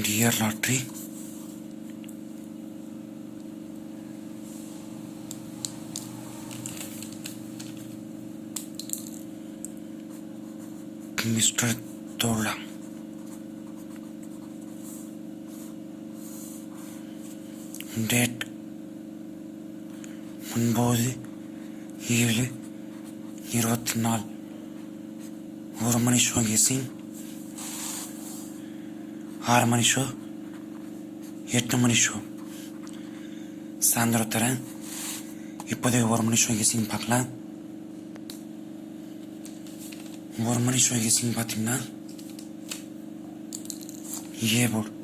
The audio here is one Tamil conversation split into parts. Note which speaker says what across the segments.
Speaker 1: டியர் லாட்ரி மிஸ்டர் தோழா டேட் ஒன்பது ஏழு இருபத்தி நாலு ஒரு மணி ஷோ சிங் ஆறு மணி ஷோ எட்டு மணி ஷோ சாயந்தரம் தரேன். இப்போதைக்கு ஒரு மணி ஷோ கெஸிங் பார்க்கலாம். ஒரு மணி ஷோ கெஸிங் பார்த்தீங்கன்னா ஏ போர்டு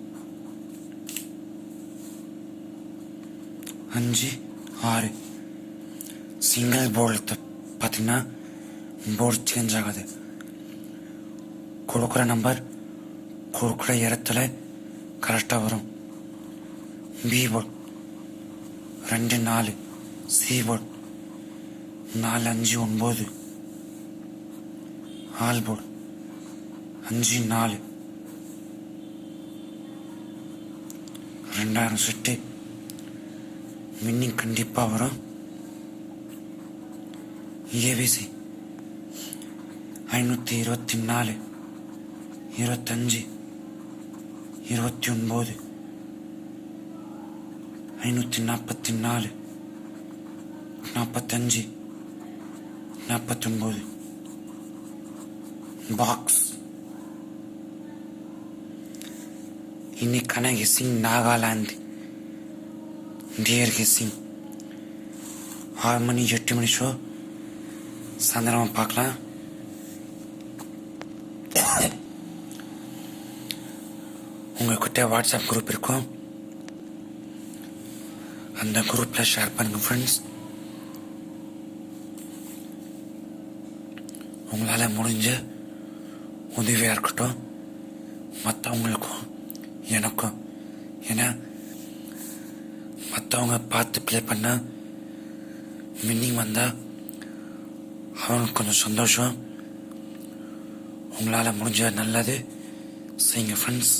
Speaker 1: அஞ்சு ஆறு. சிங்கிள் போர்டு பார்த்தீங்கன்னா போர்டு சேஞ்ச் ஆகாது. கொடுக்குற நம்பர் கொடுக்குற இடத்துல கரெக்டாக வரும். பி போர்டு ரெண்டு நாலு. சி போர்டு நாலு அஞ்சு ஒன்பது. ஆல் போர்டு அஞ்சு நாலு. ரெண்டாயிரம் செட்டு. வின்னிங் கண்டிப்பாக வரும். ஏபிசி ஐநூற்றி இருபத்தி நாலு. இருபத்தஞ்சு. இருபத்தி ஒன்பது. ஐநூற்றி நாற்பத்தி நாலு. நாற்பத்தஞ்சு. நாற்பத்தொன்பது. பாக்ஸ். இன்னைக்கான ஹெசிங் நாகாலாந்து. டியர் ஹெசிங் ஆறு மணி எட்டு மணி ஷோ. சாயந்தரமா பார்க்கலாம். உங்ககிட்ட வாட்ஸ்அப் குரூப் இருக்கும். அந்த குரூப்பில் ஷேர் பண்ணுங்க ஃப்ரெண்ட்ஸ் உங்களால் முடிஞ்ச உதவியாக இருக்கட்டும். மற்றவங்களுக்கும் எனக்கும் ஏன்னா மற்றவங்க பார்த்து ப்ளே பண்ணால் வின்னிங் வந்தால் அவனுக்கு கொஞ்சம் சந்தோஷம். உங்களால் முடிஞ்ச நல்லது செய்யுங்க ஃப்ரெண்ட்ஸ்